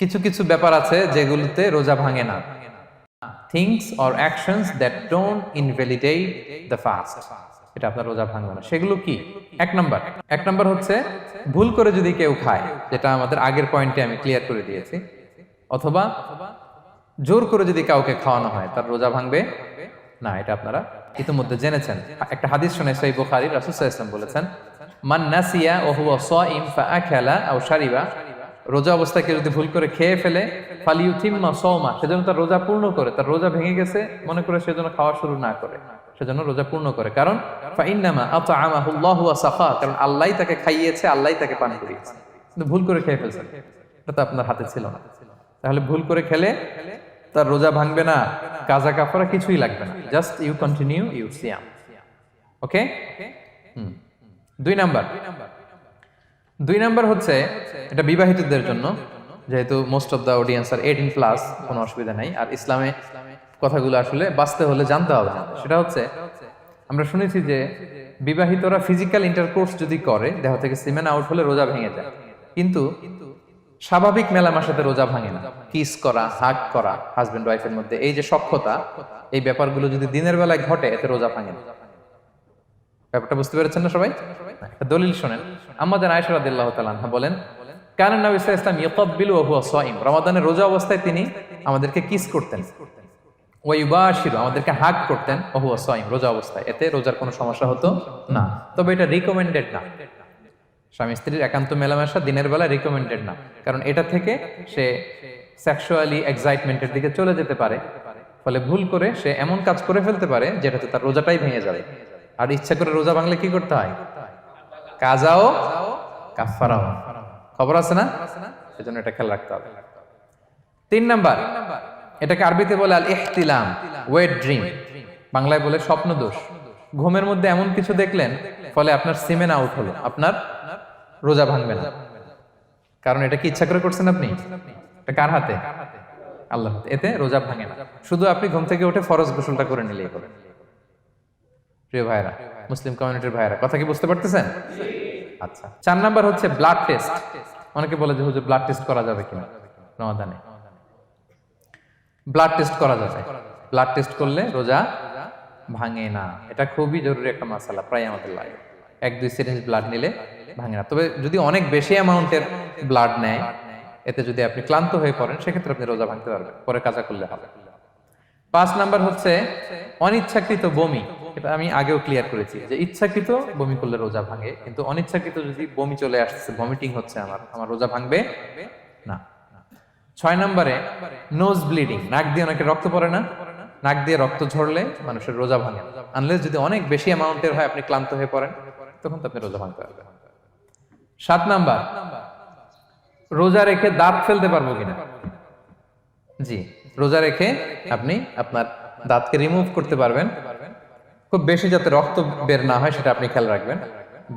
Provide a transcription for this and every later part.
কিছু কিছু ব্যাপার আছে যেগুলোতে রোজা ভাঙে না। Things or actions that don't invalidate the fast এটা আপনার রোজা ভাঙবে না। সেগুলো কি? এক নম্বর। এক নম্বর হচ্ছে, ভুল করে যদি কেউ খায়, যেটা আমাদের আগের পয়েন্টে আমি ক্লিয়ার করে দিয়েছি, অথবা জোর করে যদি কাউকে খাওয়ানো হয়, তার রোজা ভাঙবে না, এটা আপনারা ইতিমধ্যে জেনেছেন। একটা হাদিস শুনে সেই বুখারী আলাইহি ওয়াসাল্লাম বলেছেন, মান নাসিয়া ওয়া হুয়া সাইম ফাআকালা আও শারিবা রোজা অবস্থায় কেউ যদি ভুল করে খেয়ে ফেলে ফালিউথিম্মা সওমা সেজন্য তার রোজা পূর্ণ করে, তার রোজা ভেঙে গেছে, মনে করে সেজন্য খাওয়া শুরু না করে সেজন্য রোজা পূর্ণ করে। কারণ, ফাইন্নামা ওয়া সাফা কারণ আল্লাহই তাকে খাইয়েছে, আল্লাহই তাকে পান করিয়েছে কিন্তু ভুল করে খেয়ে ফেলছে, এটা তো আপনার হাতে ছিল না। তাহলে ভুল করে খেলে তার রোজা ভাঙবে না, কাজা কাফরা কিছুই লাগবে না। জাস্ট ইউ কন্টিনিউ ইউ সিয়াম। ওকে? হুম। দুই নাম্বার দুই নাম্বার। হচ্ছে এটা বিবাহিতদের জন্য, যেহেতু most of the audience are eighteen plus কোনো অসুবিধা নাই। আর ইসলামে কথাগুলো আসলে বাঁচতে হলে জানতে হবে। সেটা হচ্ছে, আমরা শুনেছি যে বিবাহিতরা ফিজিক্যাল ইন্টারকোর্স যদি করে, দেহ থেকে সিমেন আউট হলে রোজা ভেঙে যায়। কিন্তু স্বাভাবিক মেলামেশাতে রোজা ভাঙে না। কিস করা হাগ করা হাজবেন্ড ওয়াইফের মধ্যে এই যে সক্ষতা এই ব্যাপারগুলো যদি দিনের বেলায় ঘটে, এতে রোজা ভাঙে না। ব্যাপারটা বুঝতে পেরেছেন না সবাই? দলিল শোনেন। আমাদের আয়েশা রাদিয়াল্লাহু তাআলা আনহা বলেন কারণ নবী ইয়াকাব্বিলু ওয়া হুয়া সাইম রমাদানের রোজা অবস্থায় তিনি আমাদেরকে কিস করতেন। ওয়া ইউবাশিরু, আমাদেরকে হাগ করতেন, ওয়া হুয়া সাইম রোজা অবস্থায়। এতে রোজার কোনো সমস্যা হতো না। তবে এটা রিকমেন্ডেড না। স্বামী স্ত্রীর একান্ত মেলামেশা দিনের বেলা রিকমেন্ডেড না। কারণ এটা থেকে সে সেক্সুয়ালি এক্সাইটমেন্টের দিকে চলে যেতে পারে। ফলে ভুল করে সে এমন কাজ করে ফেলতে পারে যেটাতে তার রোজাটাই ভেঙে যাবে। আর ইচ্ছা করে রোজা ভাঙলে কি করতে হয়? কাজাও কাফারাও খবর আছে না? সেজন্য এটা খেয়াল রাখতে হবে। তিন নাম্বার, এটাকে আরবিতে বলে আল ইহতিলাম ওয়েট ড্রিম বাংলায় বলে স্বপ্ন দোষ ঘুমের মধ্যে এমন কিছু দেখলেন, ফলে আপনার সিমেন আউট হলো। আপনার রোজা ভাঙবে না। কারণ এটা কি ইচ্ছা করে করছেন আপনি? এটা কার হাতে? আল্লাহ এতে রোজা ভাঙে না। শুধু আপনি ঘুম থেকে উঠে ফরজ গোসলটা করে নিলেই হবে। প্রিয় ভাইরা মুসলিম কমিউনিটির ভাইরা কথা কি বুঝতে পারতেছেন? আচ্ছা চার নাম্বার হচ্ছে ব্লাড টেস্ট অনেকে বলে যে, হুজুর ব্লাড টেস্ট করা যাবে কিনা? রমাদানে। ব্লাড টেস্ট করা যাবে। ব্লাড টেস্ট করলে রোজা ভাঙে না। এটা খুবই জরুরি একটা মাসালা, প্রায় আমাদের লাগে এক, দুই সিরিঞ্জ ব্লাড নিলে ভাঙে না। তবে যদি অনেক বেশি অ্যামাউন্টের ব্লাড নেয়, এতে যদি আপনি ক্লান্ত হয়ে পড়েন, সেক্ষেত্রে আপনি রোজা ভাঙতে পারবেন। পরে কাজা করলে হবে। পাঁচ নাম্বার হচ্ছে অনিচ্ছাকৃত বমি। এটা আমি আগেও ক্লিয়ার করেছি যে ইচ্ছাকৃত বমি করলে রোজা ভাঙে, কিন্তু অনিচ্ছাকৃত যদি বমি চলে আসছে ভমিটিং হচ্ছে আমার আমার রোজা ভাঙবে না। ছয় নম্বরে নোজ ব্লিডিং নাক দিয়ে অনেকে রক্ত পড়ে না, নাক দিয়ে রক্ত ঝরলে মানুষের রোজা ভাঙে আনলেস যদি অনেক বেশি অ্যামাউন্টের হয়, আপনি ক্লান্ত হয়ে পড়েন, তখন তো আপনি রোজা ভাঙতে পারবেন। সাত নাম্বার, রোজা রেখে দাঁত ফেলতে পারব কিনা? জি। রোজা রেখে আপনি আপনার দাঁতকে রিমুভ করতে পারবেন। খুব বেশি যাতে রক্ত বের না হয়, সেটা আপনি খেয়াল রাখবেন।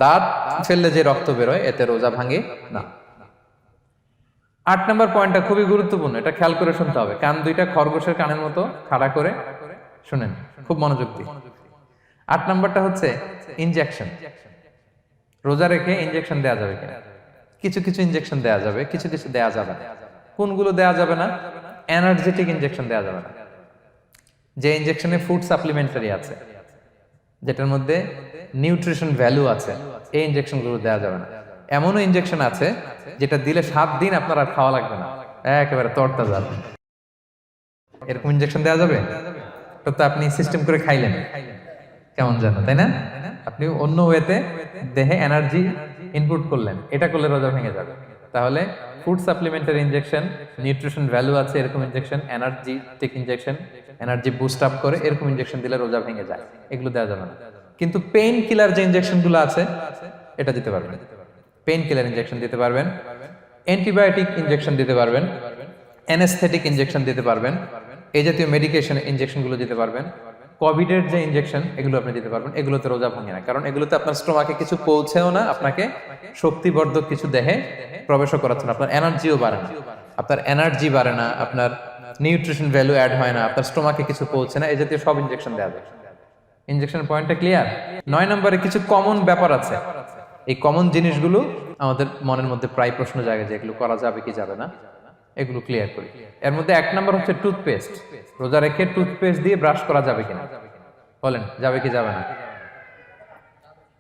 দাঁত ফেললে যে রক্ত বেরোয়, এতে রোজা ভাঙে না। আট নম্বর পয়েন্টটা খুবই গুরুত্বপূর্ণ, এটা খেয়াল করে শুনতে হবে। কান দুইটা খরগোশের কানের মতো খাড়া করে শুনেন, খুব মনোযোগ দিয়ে। আট নম্বরটা হচ্ছে ইনজেকশন রোজা রেখে ইনজেকশন দেওয়া যাবে কিছু কিছু ইনজেকশন দেওয়া যাবে, কিছু কিছু দেওয়া যাবে কোনগুলো দেওয়া যাবে না? এনার্জেটিক ইনজেকশন দেওয়া যাবে না। যে ইনজেকশনে ফুড সাপ্লিমেন্টারি আছে, যেটার মধ্যে নিউট্রিশন ভ্যালু আছে, এই ইনজেকশনগুলো দেওয়া যাবে না। এমনও ইনজেকশন আছে, যেটা দিলে সাত দিন আপনার আর খাওয়া লাগবে না। একেবারে তরতা যাবে এরকম ইনজেকশন দেওয়া যাবে? তো আপনি সিস্টেম করে খাইলেন। কেমন জানো তাই না? আপনি অন্য ওয়েতে দেহে এনার্জি ইনপুট করলেন। এটা করলে রোজা ভেঙে যাবে। তাহলে food supplementary injection nutrition value আছে এরকম injection energy take injection energy boost up করে এরকম ইনজেকশন দিলে রোজা ভেঙে যায়, এগুলো দেওয়া যাবে না। কিন্তু পেইন কিলার যে ইনজেকশনগুলো আছে, এটা দিতে পারবেন। পেইন কিলার ইনজেকশন দিতে পারবেন অ্যান্টিবায়োটিক ইনজেকশন দিতে পারবেন অ্যানেস্থেটিক ইনজেকশন দিতে পারবেন, এই জাতীয় মেডিকেশন ইনজেকশনগুলো দিতে পারবেন কোভিডের যে ইনজেকশন এগুলো আপনি দিতে পারবেন। এগুলোতে রোজা ভাঙে না। কারণ এগুলোতে আপনার স্টোমাকে কিছু পৌঁছেও না, আপনাকে শক্তিবর্ধক কিছু দেহে প্রবেশও করাচ্ছে না। আপনার এনার্জিও বাড়ে না। আপনার এনার্জি বাড়ে না, আপনার নিউট্রিশন ভ্যালু অ্যাড হয় না, আপনার স্টোমাকে কিছু পৌঁছে না, এই জাতীয় সব ইনজেকশন দেওয়া যায়। ইনজেকশন পয়েন্টটা ক্লিয়ার নয় নম্বরে কিছু কমন ব্যাপার আছে। এই কমন জিনিসগুলো আমাদের মনের মধ্যে প্রায় প্রশ্ন জাগে যে এগুলো করা যাবে কি যাবে না। এগুলো ক্লিয়ার করি। এর মধ্যে এক নম্বর হচ্ছে টুথপেস্ট রোজা রেখে টুথপেস্ট দিয়ে ব্রাশ করা যাবে কিনা? বলেন, যাবে কি যাবে না?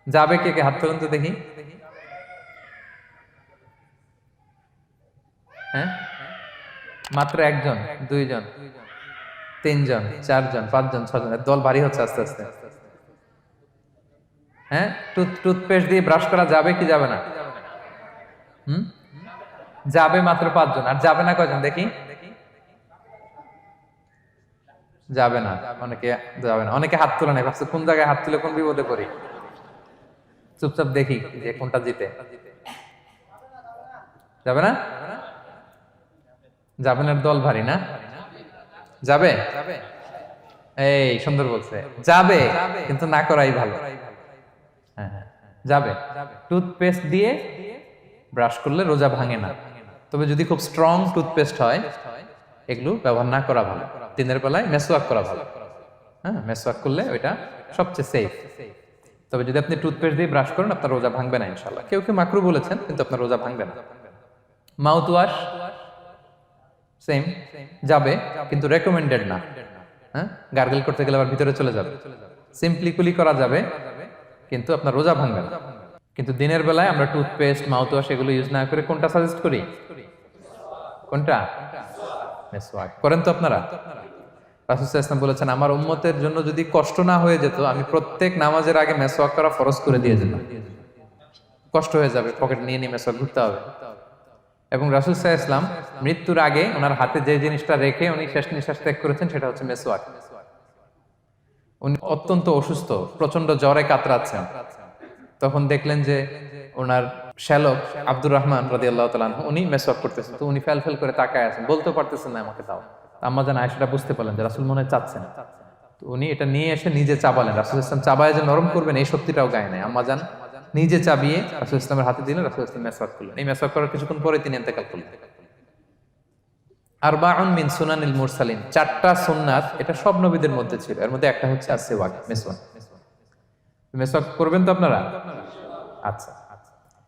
যাবে কে কে? হাত তুলুন তো দেখি। হ্যাঁ? মাত্র একজন, দুইজন, তিনজন, চারজন, পাঁচজন, ছজন। দল ভারী হচ্ছে আস্তে আস্তে। হ্যাঁ? টুথ টুথপেস্ট দিয়ে ব্রাশ করা যাবে কি যাবে না? হুম? যাবে মাত্র পাঁচজন। আর যাবে না কয়জন? দেখি। যাবে না। অনেকে যাবে না। অনেকে হাত তুলে নেই ভাবছে কোন জায়গায় হাত তুলে কোন বিপদে পড়ি। চুপচাপ দেখি যে কোনটা জিতে। যাবে না? যাবেনের দল ভারী না? যাবে? এই সুন্দর বলছে। যাবে কিন্তু না করাই ভালো। হ্যাঁ হ্যাঁ যাবে। টুথপেস্ট দিয়ে ব্রাশ করলে রোজা ভাঙে না। তবে যদি খুব স্ট্রং টুথপেস্ট হয়, এগুলো ব্যবহার না করা ভালো। দিনের বেলায় মেসওয়াক করা ভালো। হ্যাঁ মেসওয়াক করলে ওইটা সবচেয়ে সেফ তবে যদি আপনি টুথপেস্ট দিয়ে ব্রাশ করেন, আপনার রোজা ভাঙবে না ইনশাল্লাহ কেউ কেউ মাকরু বলেছেন, কিন্তু আপনার রোজা ভাঙবে না। মাউথ ওয়াশ সেম যাবে, কিন্তু রেকমেন্ডেড না। হ্যাঁ গার্গেল করতে গেলে আবার ভিতরে চলে যাবে। সিম্পলি কুলি করা যাবে, কিন্তু আপনার রোজা ভাঙবে না। কিন্তু দিনের বেলায় আমরা টুথপেস্ট মাউথ ওয়াশ এগুলো ইউজ না করে কোনটা সাজেস্ট করি? কোনটা? মেসওয়াক। করেন তো আপনারা। রাসুল বলেছেন, আমার উম্মতের জন্য যদি কষ্ট না হয়ে যেত, আমি প্রত্যেক নামাজের আগে মেসওয়াক করা ফরজ করে দিয়ে যেতাম। কষ্ট হয়ে যাবে, পকেট নিয়ে নিয়ে মেসওয়াক ঘুরতে হবে। এবং রাসুল সাহা ইসলাম মৃত্যুর আগে ওনার হাতে যে জিনিসটা রেখে উনি শেষ নিঃশ্বাস ত্যাগ করেছেন, সেটা হচ্ছে মেসওয়াক। উনি অত্যন্ত অসুস্থ প্রচণ্ড জ্বরে কাতরাচ্ছেন। তখন দেখলেন যে ওনার শ্যালক আব্দুর রহমান রাদি আল্লাহ তালান উনি মেসওয়াক করতেছেন। তো উনি ফেল ফেল করে তাকায় আছেন। বলতে পারতেছেন না আমাকে দাও আম্মা জান আয়সাটা বুঝতে পারলেন যে রাসুল মনে চাচ্ছেন তো উনি এটা নিয়ে এসে নিজে চাবালেন। রাসুল ইসলাম চাবায় যে নরম করবেন, এই শক্তিটাও গায়ে নাই। আম্মা জান নিজে চাবিয়ে রাসুল ইসলামের হাতে দিলেন, রাসুল ইসলাম মেসওয়াক করলেন। এই মেসওয়াক করার কিছুক্ষণ পরে তিনি এতেকাল করলেন। আরবাউন মিন সুনানিল মুরসালিন। চারটা সুন্নাত এটা সব নবীদের মধ্যে ছিল। এর মধ্যে একটা হচ্ছে আসেওয়াক মেসওয়াক মেসওয়াক করবেন তো আপনারা? আচ্ছা।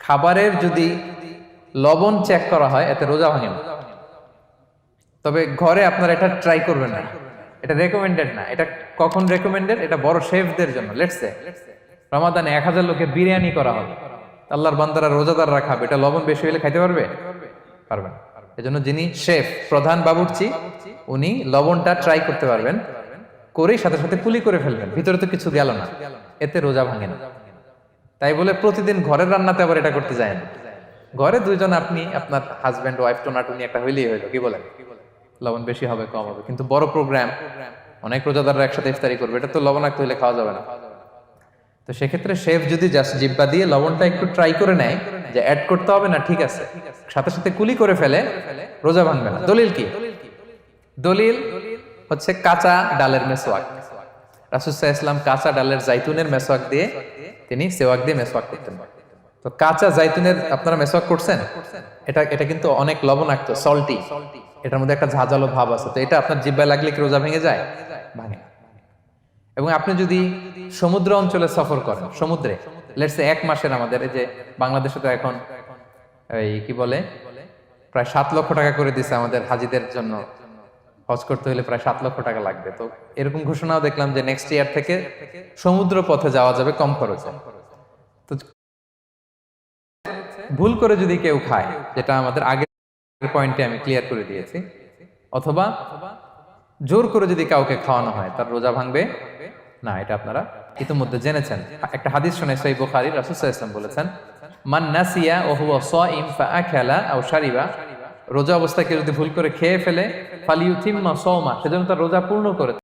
খাবারের যদি লবণ চেক করা হয়, এতে রোজা ভাঙে তবে ঘরে আপনারা এটা ট্রাই করবেন না। এটা রেকমেন্ডেড না। এটা কখন রেকমেন্ডেড এটা বড় শেফদের জন্য। লেটসে রমাদানে এক হাজার লোকের বিরিয়ানি করা হবে। আল্লাহর বান্দারা রোজাদাররা খাবে। এটা লবণ বেশি হলে খাইতে পারবে? পারবেন। এজন্য যিনি শেফ, প্রধান বাবুর্চি, উনি লবণটা ট্রাই করতে পারবেন। করেই সাথে সাথে কুলি করে ফেলবেন। ভিতরে তো কিছু গেল না। এতে রোজা ভাঙে না। তাই বলে প্রতিদিন ঘরের রান্নাতে আবার এটা করতে যায় না। ঘরে দুইজন আপনি, আপনার হাজব্যান্ড ওয়াইফ টোনাটুনি একটা হইলেই হইল, কি বলেন? লবণ বেশি হবে, কম হবে। কিন্তু বড় প্রোগ্রাম অনেক রোজাদাররা একসাথে ইফতারি করবে, এটা তো লবণাক্ত হইলে খাওয়া যাবে না। তো সেক্ষেত্রে শেফ যদি জাস্ট জিব্বা দিয়ে লবণটা একটু ট্রাই করে নেয়, যে অ্যাড করতে হবে না, ঠিক আছে। সাথে সাথে কুলি করে ফেলে, রোজা ভাঙবে না। দলিল কি? দলিল হচ্ছে কাঁচা ডালের মেসোয়াক। রাসুসাহ ইসলাম কাঁচা ডালের জাইতুনের মেসোয়াক দিয়ে তিনি সেওয়াক দিয়ে মেসোয়াক করতেন। তো কাঁচা জাইতুনের আপনারা মেসোয়াক করছেন? এটা এটা কিন্তু অনেক লবণাক্ত সল্টি এটার মধ্যে একটা ঝাঁঝালো ভাব আছে। তো এটা আপনার জিব্বায় লাগলে কি রোজা ভেঙে যায়? ভাঙে এবং আপনি যদি সমুদ্র অঞ্চলে সফর করেন, সমুদ্রে লেটস এক মাসের আমাদের, এই যে বাংলাদেশে তো এখন এই কি বলে? প্রায় সাত লক্ষ টাকা করে দিছে আমাদের হাজিদের জন্য। হজ করতে হলে প্রায় সাত লক্ষ টাকা লাগবে। তো এরকম ঘোষণাও দেখলাম যে নেক্সট ইয়ার থেকে সমুদ্র পথে যাওয়া যাবে কম খরচে। তো ভুল করে যদি কেউ খায়, যেটা আমাদের আগের পয়েন্টে আমি ক্লিয়ার করে দিয়েছি, অথবা জোর করে যদি কাউকে খাওয়ানো হয়, তার রোজা ভাঙবে? না, এটা আপনারা ইতিমধ্যে জেনেছেন। একটা হাদিস শুনে সই বুখারী রাসূল সাল্লাল্লাহু বলেছেন, মান নাসিয়া ওয়া হুয়া সাইম ফাআকালা আও শারিবা। রোজা অবস্থায় কেউ যদি ভুল করে খেয়ে ফেলে, ফালিউতিম্মা সাওমা, সেজন্য তার রোজা পূর্ণ করে।